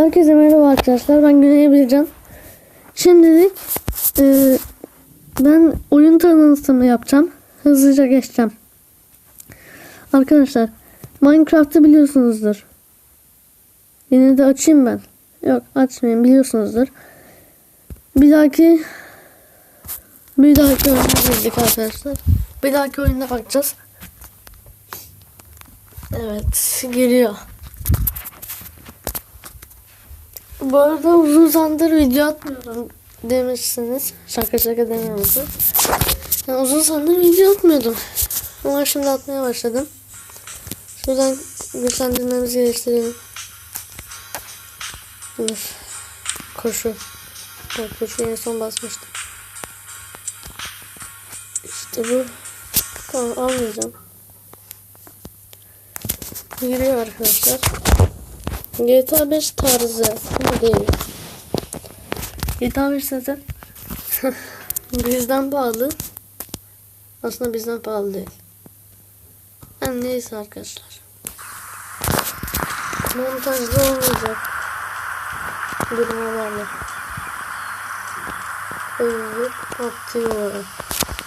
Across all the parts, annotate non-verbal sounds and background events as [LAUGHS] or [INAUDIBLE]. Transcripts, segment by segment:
Herkese merhaba arkadaşlar. Ben Güney Bilcan. Şimdilik e, ben oyun tanıtımı yapacağım. Hızlıca geçeceğim. Arkadaşlar Minecraft'ı biliyorsunuzdur. Yine de açayım ben. Yok açmayayım biliyorsunuzdur. Bir dahaki bir dahaki oyuna girdik arkadaşlar. Bir dahaki oyuna bakacağız. Evet geliyor. Bu arada uzun zamandır video atmıyorum demişsiniz. Şaka şaka demiyorsun. Yani uzun zamandır video atmıyordum. Ama şimdi atmaya başladım. Şuradan güçlendirmemizi geliştirelim. Dur. Koşu. Evet, koşu en son basmıştım. İşte bu. Tamam almayacağım. Giriyor arkadaşlar. GTA 5 tarzı değil. GTA 5 zaten [LAUGHS] bizden pahalı. Aslında bizden pahalı değil. Yani neyse arkadaşlar. Montajda olmayacak. Durmalarla. Evet, atıyor.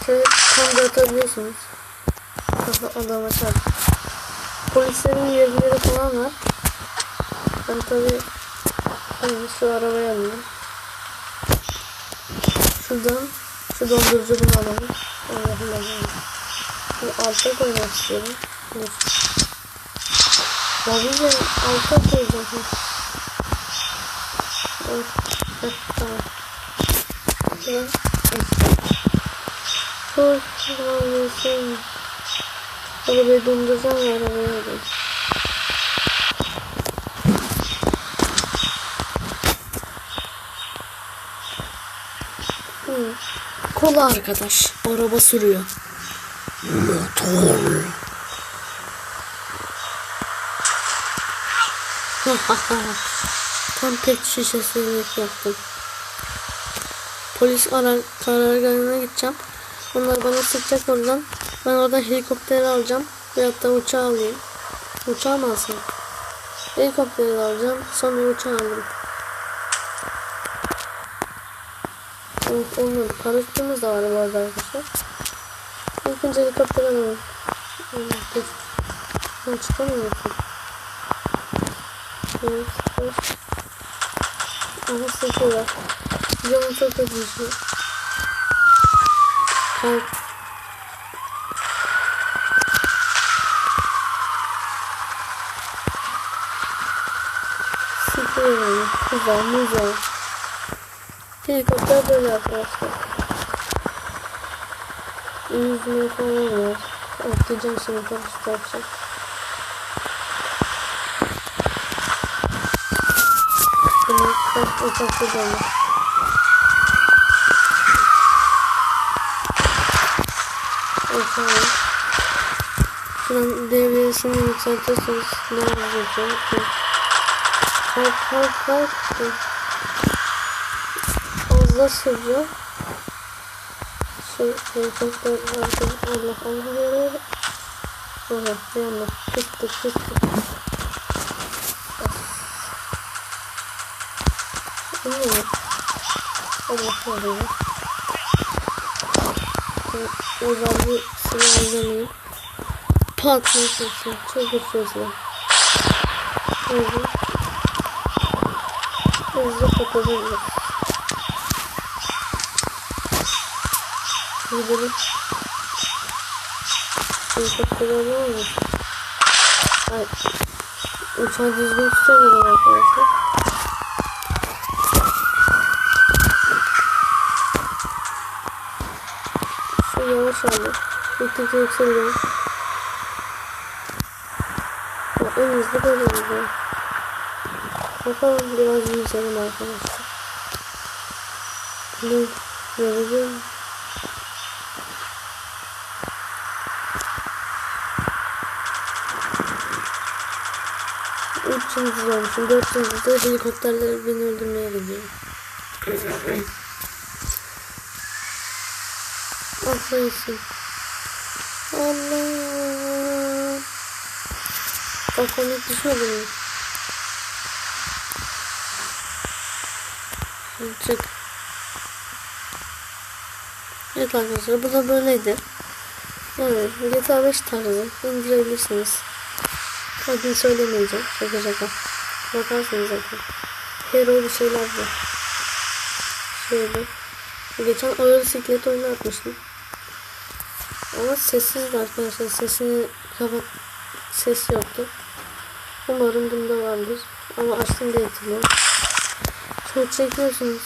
Şöyle tam da atabiliyorsunuz. Adama çarp. Polislerin yerleri falan var. Ben tabi hani şu arabayı alayım. Şuradan şu dondurucu bunu alalım. Allah'ım Allah'ım. Bunu alta koymak istiyorum. Dur. Ya bir de alta koyacağım. Heh. Heh, tamam. Şuraya. Çok güzel. Arabayı donduracağım ve arabayı alayım. Hı. Kola arkadaş. Araba sürüyor. Motor. [LAUGHS] Tam pet şişesini yaptım. Polis arar, karargahına gideceğim. Onlar bana sıkacak oradan. Ben oradan helikopteri alacağım. Veyahut da uçağı alayım. Uçağı mı alsam? Helikopteri alacağım. Sonra uçağı alırım. Olmadı. Paraşütümüz de var bu arkadaşlar. İlk önce helikopter alalım. Ben çıkamıyorum. Evet. evet. Aha sıkıyorlar. Canım çok acıyor. Kalk. Sıkıyorum. Güzel, güzel. Helikopter böyle arkadaşlar. Yüzme falan var. Atlayacağım şimdi paraşüt yapacağım. Bunu ben uçakta dönüyorum. Uçağım. Şuran devriyesini yükseltirseniz ne olacak? Kalk kalk kalk. Fazla sürüyor. Şey, helikopter vardı. Allah Allah yere. Allah bir anda kıstık kıstık. İyi. Allah yarıyor. Uzanlı silahlanayım. Patlasın. Çok güçlü silah. Hızlı. Hızlı kapatabiliriz. Gidelim. Helikopter alıyor mu? Ay. Uçağı düzgün tutamıyorum arkadaşlar. Şu yavaş aldı. Gittikçe yükseliyor. Ya en hızlı böyle gidiyor. Bakalım biraz yüzelim arkadaşlar. Ne? Göreceğim. Yıldız olmuşum. Dört yıldızda helikopterler beni öldürmeye gidiyor. Affayısın. Allah. Kafam hiç düşmedi mi? Çık. Evet arkadaşlar bu da böyleydi. Yani GTA 5 tarzı indirebilirsiniz. Adını söylemeyeceğim. Şaka şaka. Bakarsınız zaten. Hero bir şeyler var. Şöyle. Geçen aero bisiklet oyunu atmıştım. Ama sessizdi arkadaşlar. Sesini kapat. Ses yoktu. Umarım bunda vardır. Ama açtım diye hatırlıyorum. Çok çekiyorsunuz.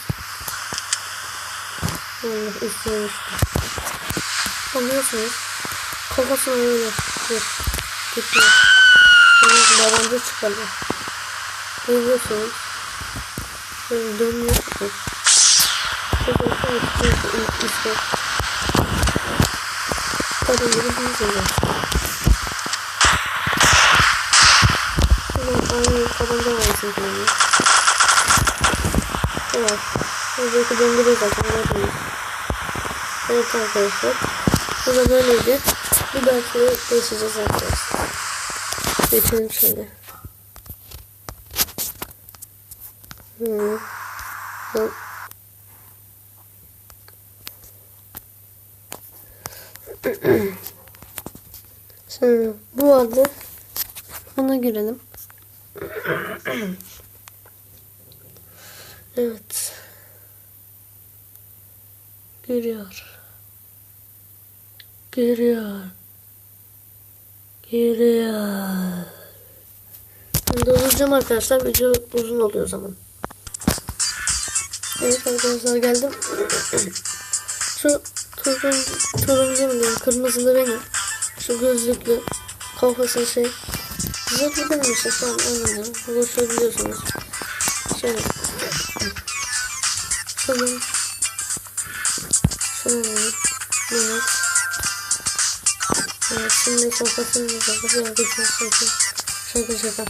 Allah düştü. Alıyorsunuz. Kafasına öyle. Dur. Gidiyor. Yabancı çıkarıyor. Geliyorsunuz. Böyle dönüyor. Dur. Çok hoşuma gitti. İşte. Kadın gibi değil Aynı tabanca var çünkü. Evet. Buradaki döndürüyor zaten gördünüz. Evet arkadaşlar. Bu da böyleydi. Bir dahaki de geçeceğiz arkadaşlar. Geçelim şöyle. Hmm. Hı. Şimdi bu vardı. Ona girelim. Evet. Giriyor. Giriyor. Giriyor. Ben dolduracağım arkadaşlar. Video uzun oluyor o zaman. Evet arkadaşlar geldim. [CLEARS THROAT] Şu turuncu, turuncu mu diyeyim, kırmızılı benim. Şu gözlüklü kafası şey. Zırhlı benim işte tamam anladım. Ulaşabiliyorsunuz. [CLEARS THROAT] Şöyle. Şunun. Şunun. Evet. Şimdi kafasını da kafası yaklaşıyor. Şaka şaka.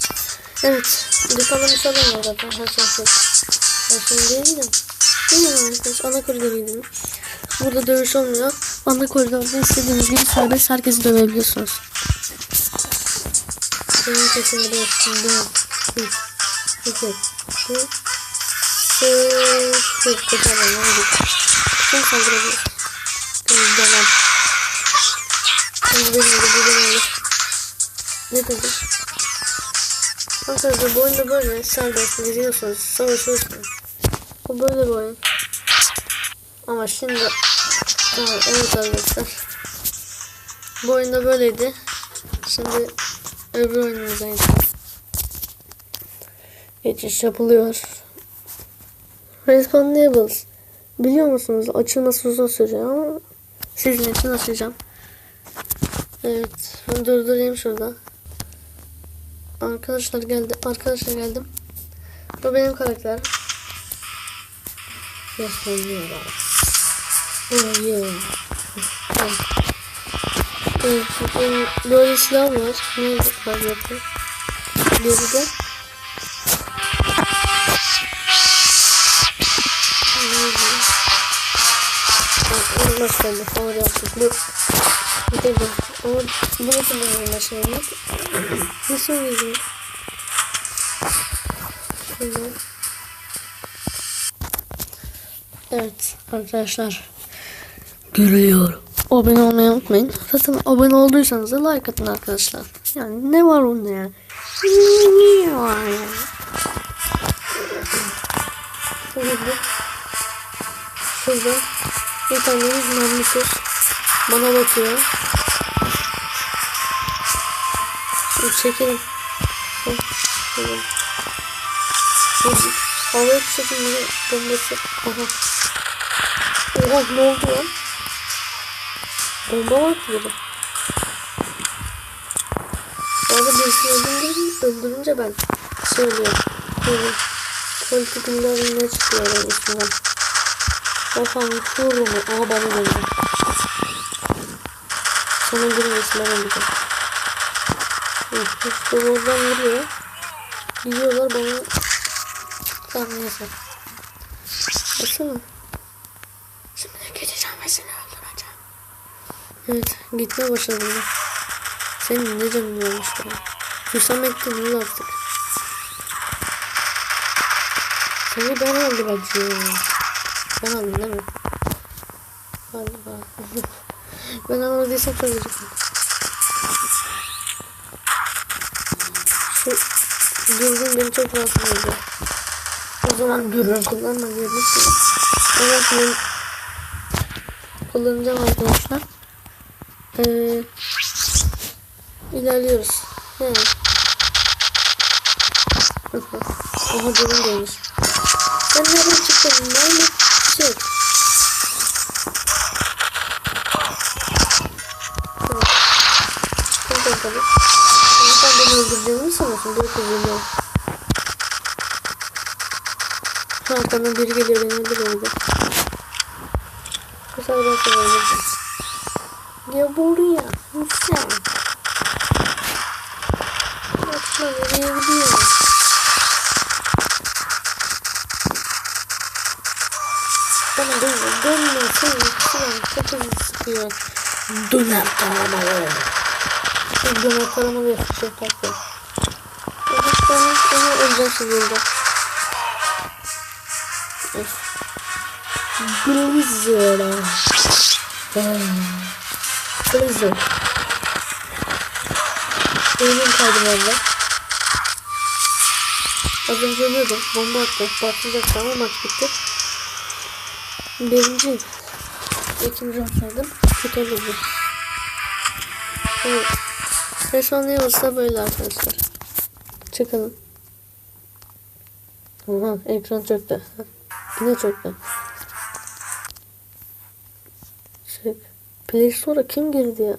Evet. Bir sorun var zaten. Her şey şey. Her şey değil de. Değil mi arkadaş? Ana koridoruydu. Burada dövüş olmuyor. Ana koridorda istediğiniz gibi serbest herkesi dövebiliyorsunuz. Benim kesimde de üstünde. Üç. İki. Üç. Sıfır. Kurtarma. Hadi. Sen saldırabilirsin. Devam. Şimdi benim de bu benim Ne dedim? Arkadaşlar bu oyunda böyle serbest giriyorsunuz, savaşıyorsunuz. Bu böyle bir oyun. Ama şimdi Aa, evet arkadaşlar. Bu oyunda böyleydi. Şimdi öbür oyunumuza. Geçiş yapılıyor. Respawn Labels. Biliyor musunuz? Açılması uzun sürüyor ama sizin için açacağım. Evet. Durdurayım şurada. Arkadaşlar geldi. Arkadaşlar geldim. Bu benim karakter. Respawn Oh yeah. Evet, böyle silah var. Ne yapıyor? Geride. Nasıl oldu? Favori yaptık. Bu. Bu da bu. Ama bunu kullanıyorum başlayalım. Nasıl oluyor? Şöyle. Evet arkadaşlar. Görüyorum. Abone olmayı unutmayın. Zaten abone olduysanız da like atın arkadaşlar. Yani ne var bunda ya? Ne var ya? Şurada. Şurada. Bir tane mermisiz. Bana bakıyor. Şimdi çekelim. Havaya çekin bunu bombası. Aha. Oha ne oldu lan? Bomba var ki burada. Orada birisi öldürünce, ben söylüyorum. Böyle politik ne çıkıyor onun üstünden. Kafamı vururum. Aha bana geldi. Sana girmesin ben öldüreceğim. Oradan vuruyor. Gidiyorlar bana. Tamam neyse. Baksana. Şimdi geçeceğim ve seni öldüreceğim. Evet gitmeye başladım. Senin ne canın olmuş bana. Hüsamettin ol artık. Seni ben öldüreceğim. Ben aldım değil mi? Galiba. [LAUGHS] ben almadıysam söyleyeceğim. Dürbün beni çok rahatsız ediyor. O zaman dürbün kullanma diyebilirsin. Evet ben kullanacağım arkadaşlar. Ee, ilerliyoruz. Yani. Aha dürbün gelmiş. Ben nereden çıktım? Nerede? Şey. Tamam. Çok bakalım. Sen beni öldüreceğini mi sanıyorsun? Dur kızım Arkamdan biri geliyor beni. Bu sefer ben seni öldüreceğim. Gel buraya. Sen. Yapma nereye gidiyor? Bana dönme, dönme, sıkıyorum, çok hızlı sıkıyor. Döner taramalı. Şu döner taramalı yapacak tatlı. Öleceğim şimdi burada. Öf. Blizzard. Blizzard. Beynim kaydı valla. Az önce ölüyordum. Bomba attı. Patlayacaktı ama maç bitti. Birinci. İkinci olsaydım kötü olurdu. Evet. Ve son yılsa böyle arkadaşlar. Çıkalım. Oha ekran çöktü. Yine çöktü. Çık. Play Store'a kim girdi ya?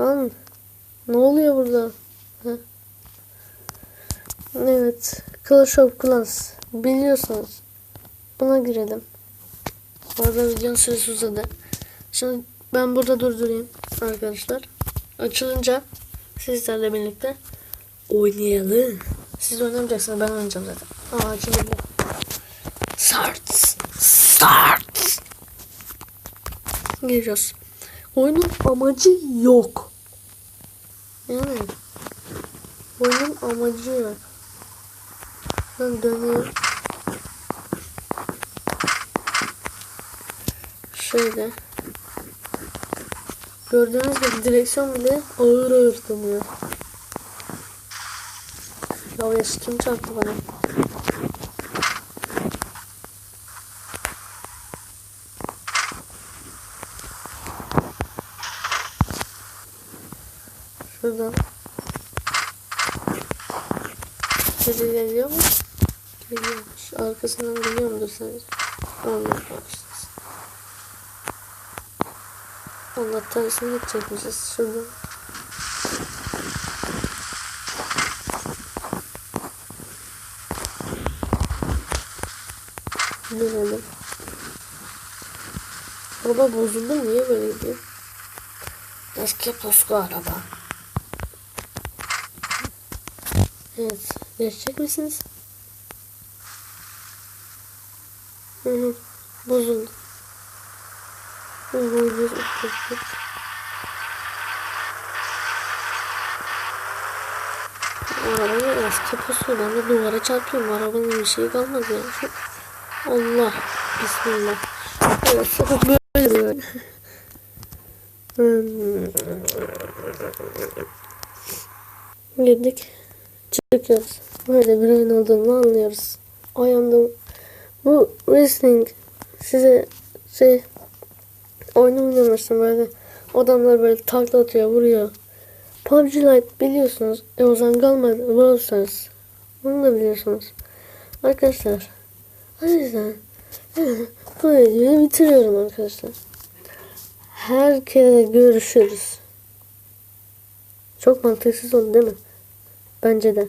Lan ne oluyor burada? Ha? Evet. Clash of Clans. Biliyorsunuz. Buna girelim. Orada videonun süresi uzadı. Şimdi ben burada durdurayım arkadaşlar. Açılınca sizlerle birlikte oynayalım. Siz oynamayacaksınız ben oynayacağım zaten. Aa açıldı bu. Start. Start. Giriyoruz. Oyunun amacı yok. Yani oyunun amacı yok. Ben dönüyorum. Şöyle. Gördüğünüz gibi direksiyon bile ağır ağır dönüyor. Ya yaş kim çarptı bana? Şuradan. Biri geliyor mu? Geliyormuş. Arkasından geliyor mudur sence? Anlamamışsınız. Allah tersine gidecekmişiz şuradan. Dönelim. Araba bozuldu? Niye böyle gidiyor? Eski puslu araba. Evet. Geçecek misiniz? Hı hı. Bozuldu. Hı hı. hı, hı, hı. Araba eski puslu. Ben de duvara çarpıyorum. Arabanın bir şeyi kalmadı ya. Allah. Bismillah. Sokak böyle böyle. Girdik. Çıkıyoruz. Böyle bir oyun olduğunu anlıyoruz. O yanda bu wrestling size şey oyunu oynamıştım böyle adamlar böyle takla atıyor vuruyor. PUBG Lite biliyorsunuz. E o zaman kalmadı. Bunu da biliyorsunuz. Arkadaşlar. O yüzden [LAUGHS] bu videoyu bitiriyorum arkadaşlar. Herkese görüşürüz. Çok mantıksız oldu değil mi? Bence de.